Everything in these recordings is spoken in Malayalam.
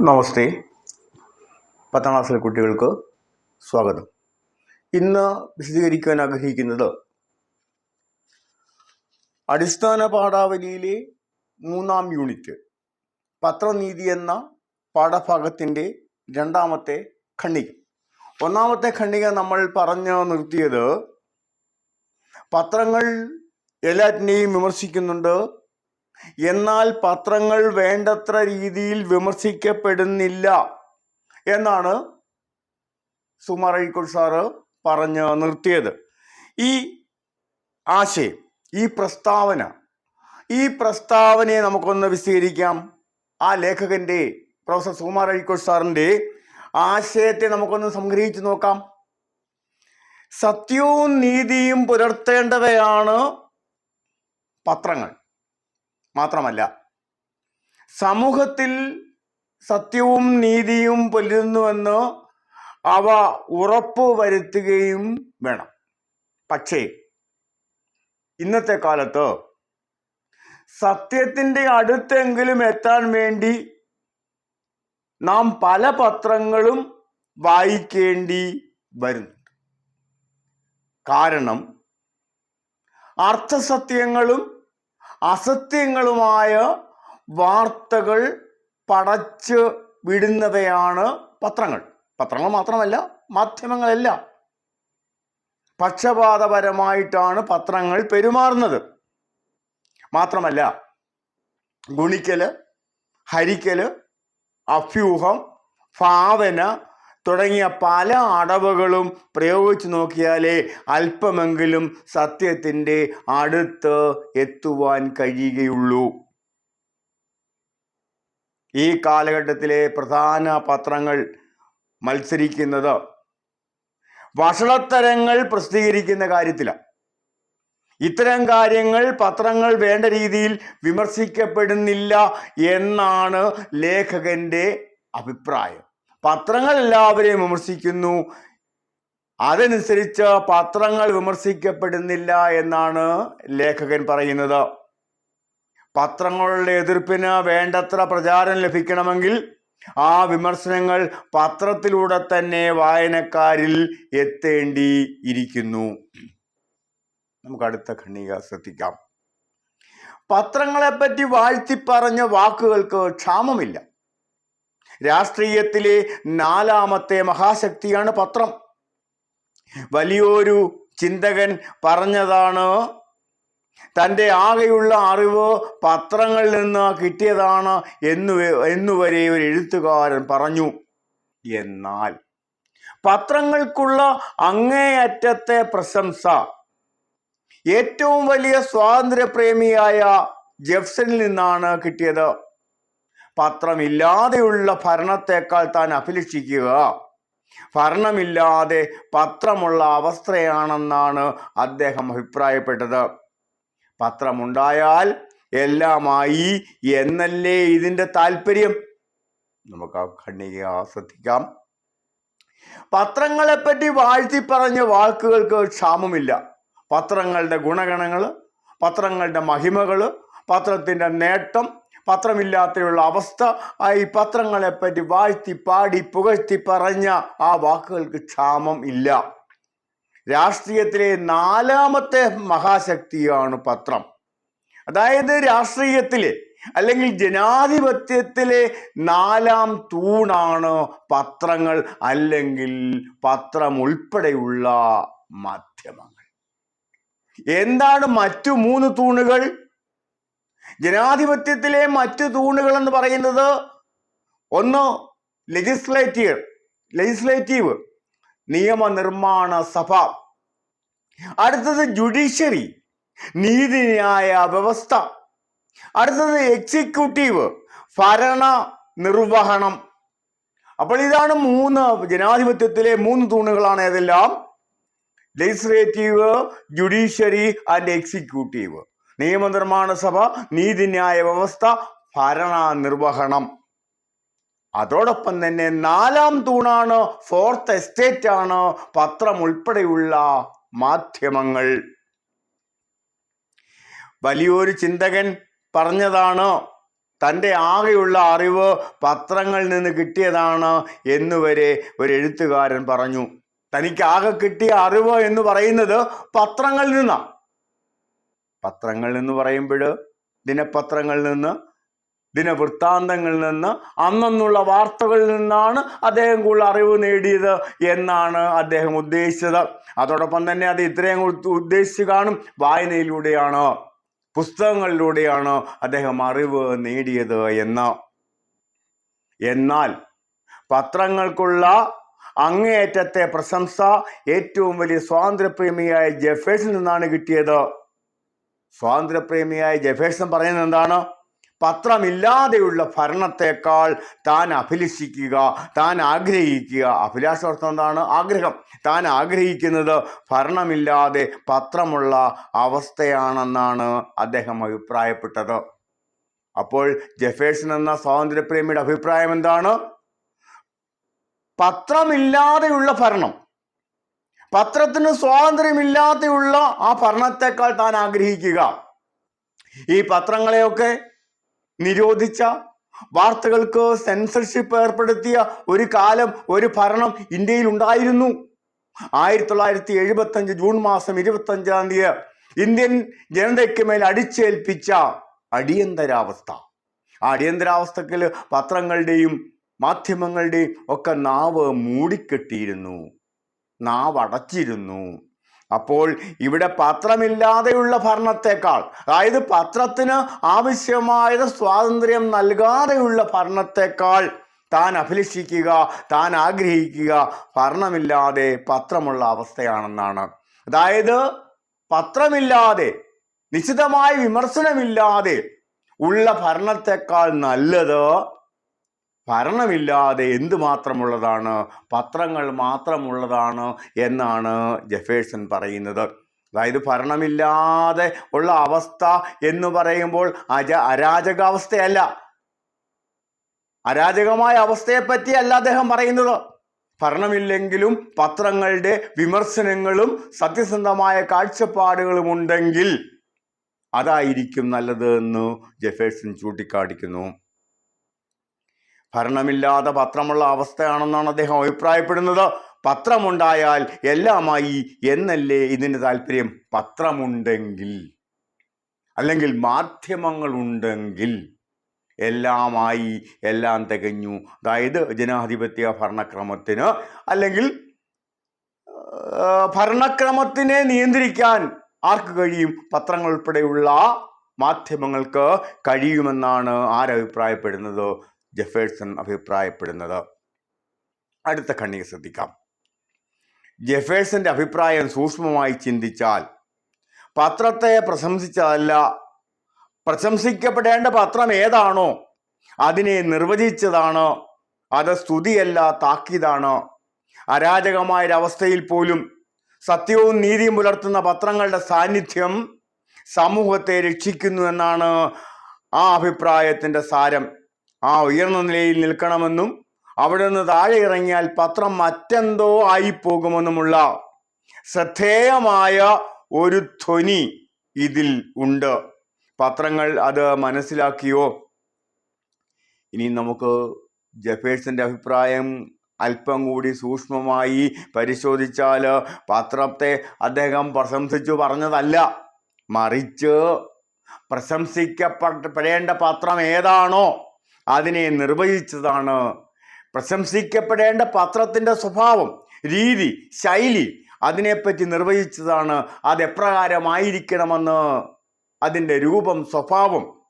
നമസ്തേ. പത്താം ക്ലാസ്സിലെ കുട്ടികൾക്ക് സ്വാഗതം. ഇന്ന് വിശദീകരിക്കാൻ ആഗ്രഹിക്കുന്നത് അടിസ്ഥാന പാഠാവലിയിലെ മൂന്നാം യൂണിറ്റ് പത്രനീതി എന്ന പാഠഭാഗത്തിന്റെ രണ്ടാമത്തെ ഖണ്ഡിക. ഒന്നാമത്തെ ഖണ്ഡിക നമ്മൾ പറഞ്ഞു നിർത്തിയത് പത്രങ്ങൾ എല്ലാറ്റിനെയും വിമർശിക്കുന്നുണ്ട് എന്നാൽ പത്രങ്ങൾ വേണ്ടത്ര രീതിയിൽ വിമർശിക്കപ്പെടുന്നില്ല എന്നാണ് സുമാർ അഴിക്കുൾ സാറ് പറഞ്ഞ് നിർത്തിയത്. ഈ ആശയം ഈ പ്രസ്താവന ഈ പ്രസ്താവനയെ നമുക്കൊന്ന് വിശദീകരിക്കാം. ആ ലേഖകന്റെ പ്രൊഫസർ സുമാർ അഴീക്കോട് സാറിന്റെ ആശയത്തെ നമുക്കൊന്ന് സംഗ്രഹിച്ചു നോക്കാം. സത്യവും നീതിയും പുലർത്തേണ്ടവയാണ് പത്രങ്ങൾ. മാത്രമല്ല സമൂഹത്തിൽ സത്യവും നീതിയും പുലരുന്നുവെന്ന് അവ ഉറപ്പു വരുത്തുകയും വേണം. പക്ഷേ ഇന്നത്തെ കാലത്ത് സത്യത്തിന്റെ അടുത്തെങ്കിലും എത്താൻ വേണ്ടി നാം പല പത്രങ്ങളും വായിക്കേണ്ടി വരുന്നുണ്ട് കാരണം അർത്ഥസത്യങ്ങളും അസത്യങ്ങളുമായ വാർത്തകൾ പടച്ച് വിടുന്നവയാണ് പത്രങ്ങൾ. പത്രങ്ങൾ മാത്രമല്ല മാധ്യമങ്ങളല്ല. പക്ഷപാതപരമായിട്ടാണ് പത്രങ്ങൾ പെരുമാറുന്നത്. മാത്രമല്ല ഗുണിക്കൽ ഹരിക്കൽ അഭ്യൂഹം ഭാവന തുടങ്ങിയ പല അടവുകളും പ്രയോഗിച്ചു നോക്കിയാലേ അല്പമെങ്കിലും സത്യത്തിന്റെ അടുത്ത് എത്തുവാൻ കഴിയുകയുള്ളൂ. ഈ കാലഘട്ടത്തിലെ പ്രധാന പത്രങ്ങൾ മത്സരിക്കുന്നത് വഷളത്തരങ്ങൾ പ്രസിദ്ധീകരിക്കുന്ന കാര്യത്തിലാണ്. ഇത്തരം കാര്യങ്ങൾ പത്രങ്ങൾ വേണ്ട രീതിയിൽ വിമർശിക്കപ്പെടുന്നില്ല എന്നാണ് ലേഖകന്റെ അഭിപ്രായം. പത്രങ്ങൾ എല്ലാവരെയും വിമർശിക്കുന്നു. അതനുസരിച്ച് പത്രങ്ങൾ വിമർശിക്കപ്പെടുന്നില്ല എന്നാണ് ലേഖകൻ പറയുന്നത്. പത്രങ്ങളുടെ എതിർപ്പിന് വേണ്ടത്ര പ്രചാരം ലഭിക്കണമെങ്കിൽ ആ വിമർശനങ്ങൾ പത്രത്തിലൂടെ തന്നെ വായനക്കാരിൽ എത്തേണ്ടി ഇരിക്കുന്നു നമുക്ക് അടുത്ത ഖണ്ഡിക ശ്രദ്ധിക്കാം. പത്രങ്ങളെപ്പറ്റി വാഴ്ത്തി പറഞ്ഞ വാക്കുകൾക്ക് ക്ഷാമമില്ല. രാഷ്ട്രീയത്തിലെ നാലാമത്തെ മഹാശക്തിയാണ് പത്രം. വലിയൊരു ചിന്തകൻ പറഞ്ഞതാണ് തന്റെ ആകെയുള്ള അറിവ് പത്രങ്ങളിൽ നിന്ന് കിട്ടിയതാണ് എന്നു എന്നുവരെ ഒരു എഴുത്തുകാരൻ പറഞ്ഞു. എന്നാൽ പത്രങ്ങൾക്കുള്ള അങ്ങേയറ്റത്തെ പ്രശംസ ഏറ്റവും വലിയ സ്വാതന്ത്ര്യപ്രേമിയായ ജെഫ്സണിൽ നിന്നാണ് കിട്ടിയത്. പത്രമില്ലാതെയുള്ള ഭരണത്തെക്കാൾ താൻ അഭിലഷിക്കുക. ഭരണമില്ലാതെ പത്രമുള്ള അവസ്ഥയാണെന്നാണ് അദ്ദേഹം അഭിപ്രായപ്പെട്ടത്. പത്രമുണ്ടായാൽ എല്ലാമായി എന്നല്ലേ ഇതിന്റെ താല്പര്യം നമുക്ക് ആ ഖണ്ഡിക ശ്രദ്ധിക്കാം. പത്രങ്ങളെപ്പറ്റി വാഴ്ത്തി പറഞ്ഞ വാക്കുകൾക്ക് ക്ഷാമമില്ല. പത്രങ്ങളുടെ ഗുണഗണങ്ങൾ പത്രങ്ങളുടെ മഹിമകൾ പത്രത്തിന്റെ നേട്ടം പത്രമില്ലാത്തയുള്ള അവസ്ഥ. ഈ പത്രങ്ങളെപ്പറ്റി വാഴ്ത്തി പാടി പുകഴ്ത്തി പറഞ്ഞ ആ വാക്കുകൾക്ക് ക്ഷാമം ഇല്ല. രാഷ്ട്രീയത്തിലെ നാലാമത്തെ മഹാശക്തിയാണ് പത്രം. അതായത് രാഷ്ട്രീയത്തിലെ അല്ലെങ്കിൽ ജനാധിപത്യത്തിലെ നാലാം തൂണാണ് പത്രങ്ങൾ അല്ലെങ്കിൽ പത്രം ഉൾപ്പെടെയുള്ള മാധ്യമങ്ങൾ. എന്താണ് മറ്റു മൂന്ന് തൂണുകൾ? ജനാധിപത്യത്തിലെ മറ്റു തൂണുകൾ എന്ന് പറയുന്നത് ഒന്ന് ലെജിസ്ലേറ്റീവ് ലെജിസ്ലേറ്റീവ് നിയമനിർമ്മാണ സഭ. അടുത്തത് ജുഡീഷ്യറി നീതിന്യായ വ്യവസ്ഥ. അടുത്തത് എക്സിക്യൂട്ടീവ് ഭരണ നിർവഹണം. അപ്പോൾ ഇതാണ് മൂന്ന് ജനാധിപത്യത്തിലെ മൂന്ന് തൂണുകളാണ് ഏതെല്ലാം? ലെജിസ്ലേറ്റീവ് ജുഡീഷ്യറി ആൻഡ് എക്സിക്യൂട്ടീവ് നിയമനിർമ്മാണ സഭ നീതിന്യായ വ്യവസ്ഥ ഭരണ നിർവഹണം അതോടൊപ്പം തന്നെ നാലാം തൂണാണ് ഫോർത്ത് എസ്റ്റേറ്റ് ആണ് പത്രം ഉൾപ്പെടെയുള്ള മാധ്യമങ്ങൾ. വലിയൊരു ചിന്തകൻ പറഞ്ഞതാണ് തന്റെ ആകെയുള്ള അറിവ് പത്രങ്ങളിൽ നിന്ന് കിട്ടിയതാണ് എന്നുവരെ ഒരു എഴുത്തുകാരൻ പറഞ്ഞു. തനിക്ക് ആകെ കിട്ടിയ അറിവ് എന്ന് പറയുന്നത് പത്രങ്ങളിൽ നിന്നാണ് പത്രങ്ങൾ എന്ന് പറയുമ്പോൾ ദിനപത്രങ്ങളിൽ നിന്ന് ദിനവൃത്താന്തങ്ങളിൽ നിന്ന് അന്നന്നുള്ള വാർത്തകളിൽ നിന്നാണ് അദ്ദേഹം കൂടുതൽ അറിവ് നേടിയത് എന്നാണ് അദ്ദേഹം ഉദ്ദേശിച്ചത്. അതോടൊപ്പം തന്നെ അത് ഇത്രയും ഉദ്ദേശിച്ച് കാണും വായനയിലൂടെയാണ് പുസ്തകങ്ങളിലൂടെയാണ് അദ്ദേഹം അറിവ് നേടിയത് എന്ന്. എന്നാൽ പത്രങ്ങൾക്കുള്ള അങ്ങേയറ്റത്തെ പ്രശംസ ഏറ്റവും വലിയ സ്വാതന്ത്ര്യപ്രേമിയായ ജഫേഴ്സിൽ നിന്നാണ് കിട്ടിയത്. സ്വാതന്ത്ര്യപ്രേമിയായ ജഫേഴ്സൺ പറയുന്നത് എന്താണ്? പത്രമില്ലാതെയുള്ള ഭരണത്തെക്കാൾ താൻ അഭിലഷിക്കുക താൻ ആഗ്രഹിക്കുക. അഭിലാഷാർത്ഥം എന്താണ്? ആഗ്രഹം. താൻ ആഗ്രഹിക്കുന്നത് ഭരണമില്ലാതെ പത്രമുള്ള അവസ്ഥയാണെന്നാണ് അദ്ദേഹം അഭിപ്രായപ്പെട്ടത്. അപ്പോൾ ജഫേഴ്സൺ എന്ന സ്വാതന്ത്ര്യപ്രേമിയുടെ അഭിപ്രായം എന്താണ്? പത്രമില്ലാതെയുള്ള ഭരണം. പത്രത്തിന് സ്വാതന്ത്ര്യമില്ലാതെയുള്ള ആ ഭരണത്തെക്കാൾ താൻ ആഗ്രഹിക്കുക. ഈ പത്രങ്ങളെയൊക്കെ നിരോധിച്ച വാർത്തകൾക്ക് സെൻസർഷിപ്പ് ഏർപ്പെടുത്തിയ ഒരു കാലം ഒരു ഭരണം ഇന്ത്യയിൽ ഉണ്ടായിരുന്നു. ആയിരത്തി തൊള്ളായിരത്തി എഴുപത്തി അഞ്ച് ജൂൺ മാസം ഇരുപത്തി അഞ്ചാം തീയതി ഇന്ത്യൻ ജനതയ്ക്ക് മേൽ അടിച്ചേൽപ്പിച്ച അടിയന്തരാവസ്ഥ. ആ അടിയന്തരാവസ്ഥക്കിൽ പത്രങ്ങളുടെയും മാധ്യമങ്ങളുടെയും ഒക്കെ നാവ് മൂടിക്കെട്ടിയിരുന്നു. നാവ് അടച്ചിരുന്നു അപ്പോൾ ഇവിടെ പത്രമില്ലാതെയുള്ള ഭരണത്തെക്കാൾ അതായത് പത്രത്തിന് ആവശ്യമായ സ്വാതന്ത്ര്യം നൽകാതെയുള്ള ഭരണത്തെക്കാൾ താൻ അഭിലഷിക്കുക താൻ ആഗ്രഹിക്കുക ഭരണമില്ലാതെ പത്രമുള്ള അവസ്ഥയാണെന്നാണ്. അതായത് പത്രമില്ലാതെ നിശ്ചിതമായ വിമർശനമില്ലാതെ ഉള്ള ഭരണത്തെക്കാൾ നല്ലത് ഭരണമില്ലാതെ എന്തുമാത്രമുള്ളതാണ്? പത്രങ്ങൾ മാത്രമുള്ളതാണ് എന്നാണ് ജെഫേഴ്സൺ പറയുന്നത്. അതായത് ഭരണമില്ലാതെ ഉള്ള അവസ്ഥ എന്ന് പറയുമ്പോൾ അജ അരാജകാവസ്ഥയല്ല. അരാജകമായ അവസ്ഥയെ പറ്റിയല്ല അദ്ദേഹം പറയുന്നത്. ഭരണമില്ലെങ്കിലും പത്രങ്ങളുടെ വിമർശനങ്ങളും സത്യസന്ധമായ കാഴ്ചപ്പാടുകളും ഉണ്ടെങ്കിൽ അതായിരിക്കും നല്ലത് എന്ന് ജെഫേഴ്സൺ ചൂണ്ടിക്കാണിക്കുന്നു. ഭരണമില്ലാതെ പത്രമുള്ള അവസ്ഥയാണെന്നാണ് അദ്ദേഹം അഭിപ്രായപ്പെടുന്നത്. പത്രമുണ്ടായാൽ എല്ലാമായി എന്നല്ലേ ഇതിന് താല്പര്യം? പത്രമുണ്ടെങ്കിൽ. അല്ലെങ്കിൽ മാധ്യമങ്ങളുണ്ടെങ്കിൽ. എല്ലാമായി എല്ലാം തികഞ്ഞു. അതായത് ജനാധിപത്യ ഭരണക്രമത്തിന് അല്ലെങ്കിൽ ഭരണക്രമത്തിനെ നിയന്ത്രിക്കാൻ ആർക്ക് കഴിയും? പത്രങ്ങൾ ഉൾപ്പെടെയുള്ള മാധ്യമങ്ങൾക്ക് കഴിയുമെന്നാണ് ആരഭിപ്രായപ്പെടുന്നത്. ജെഫേഴ്സൺ അഭിപ്രായപ്പെടുന്നത്. അടുത്ത ഖണ്ഡിക ശ്രദ്ധിക്കാം. ജെഫേഴ്സന്റെ അഭിപ്രായം സൂക്ഷ്മമായി ചിന്തിച്ചാൽ പത്രത്തെ പ്രശംസിച്ചതല്ല പ്രശംസിക്കപ്പെടേണ്ട പത്രം ഏതാണോ അതിനെ നിർവചിച്ചതാണ് അത് സ്തുതിയല്ല താക്കീതാണ്. അരാജകമായൊരവസ്ഥയിൽ പോലും സത്യവും നീതിയും പുലർത്തുന്ന പത്രങ്ങളുടെ സാന്നിധ്യം സമൂഹത്തെ രക്ഷിക്കുന്നു എന്നാണ് ആ അഭിപ്രായത്തിന്റെ സാരം. ആ ഉയർന്ന നിലയിൽ നിൽക്കണമെന്നും അവിടെ നിന്ന് താഴെ ഇറങ്ങിയാൽ പത്രം മറ്റെന്തോ ആയിപ്പോകുമെന്നുമുള്ള ശ്രദ്ധേയമായ ഒരു ധ്വനി ഇതിൽ ഉണ്ട്. പത്രങ്ങൾ അത് മനസ്സിലാക്കിയോ? ഇനി നമുക്ക് ജഫേഴ്സിന്റെ അഭിപ്രായം അല്പം കൂടി സൂക്ഷ്മമായി പരിശോധിച്ചാൽ പത്രത്തെ അദ്ദേഹം പ്രശംസിച്ചു പറഞ്ഞതല്ല. മറിച്ച് പ്രശംസിക്കപ്പെടേണ്ട പത്രം ഏതാണോ? അതിനെ നിർവഹിച്ചതാണ് പ്രശംസിക്കപ്പെടേണ്ട പത്രത്തിന്റെ സ്വഭാവം രീതി ശൈലി അതിനെപ്പറ്റി നിർവഹിച്ചതാണ് അതെപ്രകാരമായിരിക്കണമെന്ന് അതിന്റെ രൂപം സ്വഭാവം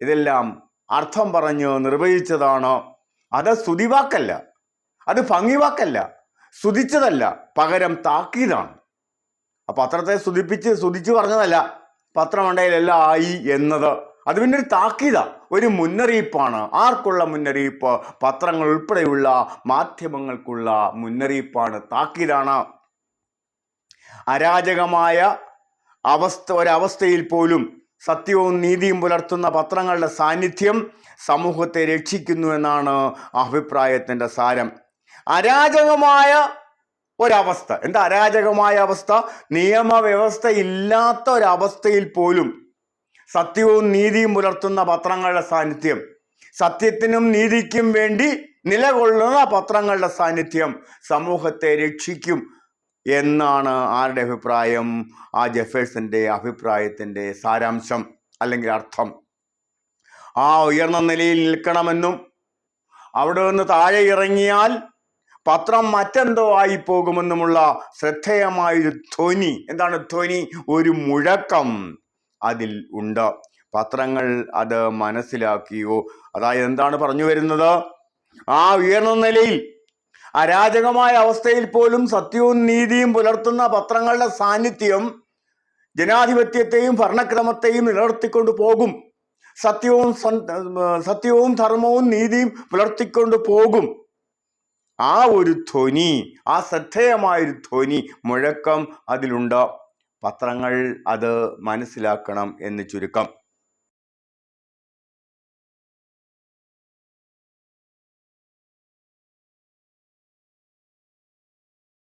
ഇതെല്ലാം അർത്ഥം പറഞ്ഞ് നിർവഹിച്ചതാണ് അത് സ്തുതിവാക്കല്ല അത് ഭംഗിവാക്കല്ല സ്തുതിച്ചതല്ല പകരം താക്കീതാണ്. ആ പത്രത്തെ സ്തുതിപ്പിച്ച് സ്തുതിച്ചു പറഞ്ഞതല്ല പത്രമുണ്ടെങ്കിൽ ആയി എന്നത്. അത് പിന്നെ ഒരു താക്കീത. ഒരു മുന്നറിയിപ്പാണ്. ആർക്കുള്ള മുന്നറിയിപ്പ്? പത്രങ്ങൾ ഉൾപ്പെടെയുള്ള മാധ്യമങ്ങൾക്കുള്ള മുന്നറിയിപ്പാണ്. താക്കീതാണ്. അരാജകമായ അവസ്ഥ ഒരവസ്ഥയിൽ പോലും സത്യവും നീതിയും പുലർത്തുന്ന പത്രങ്ങളുടെ സാന്നിധ്യം സമൂഹത്തെ രക്ഷിക്കുന്നു എന്നാണ് അഭിപ്രായത്തിന്റെ സാരം. അരാജകമായ ഒരവസ്ഥ. എന്താ അരാജകമായ അവസ്ഥ? നിയമവ്യവസ്ഥ ഇല്ലാത്ത ഒരവസ്ഥയിൽ പോലും സത്യവും നീതിയും പുലർത്തുന്ന പത്രങ്ങളുടെ സാന്നിധ്യം. സത്യത്തിനും നീതിക്കും വേണ്ടി നിലകൊള്ളുന്ന പത്രങ്ങളുടെ സാന്നിധ്യം സമൂഹത്തെ രക്ഷിക്കും എന്നാണ് ആരുടെ അഭിപ്രായം? ആ ജഫേഴ്സിന്റെ അഭിപ്രായത്തിന്റെ സാരാംശം അല്ലെങ്കിൽ അർത്ഥം. ആ ഉയർന്ന നിലയിൽ നിൽക്കണമെന്നും അവിടെ നിന്ന് താഴെ ഇറങ്ങിയാൽ പത്രം മറ്റെന്തോ ആയി പോകുമെന്നുമുള്ള ശ്രദ്ധേയമായൊരു ധ്വനി. എന്താണ് ധ്വനി? ഒരു മുഴക്കം. അതിൽ ഉണ്ട്. പത്രങ്ങൾ അത് മനസ്സിലാക്കിയോ? അതായത് എന്താണ് പറഞ്ഞു വരുന്നത്? ആ ഉയർന്ന നിലയിൽ അരാജകമായ അവസ്ഥയിൽ പോലും സത്യവും നീതിയും പുലർത്തുന്ന പത്രങ്ങളുടെ സാന്നിധ്യം ജനാധിപത്യത്തെയും ഭരണക്രമത്തെയും നിലനിർത്തിക്കൊണ്ട് പോകും. സത്യവും സത്യവും ധർമ്മവും നീതിയും പുലർത്തിക്കൊണ്ട് പോകും. ആ ഒരു ധ്വനി ആ ശ്രദ്ധേയമായൊരു ധ്വനി മുഴക്കം അതിലുണ്ട്. പത്രങ്ങൾ അത് മനസ്സിലാക്കണം എന്ന് ചുരുക്കം.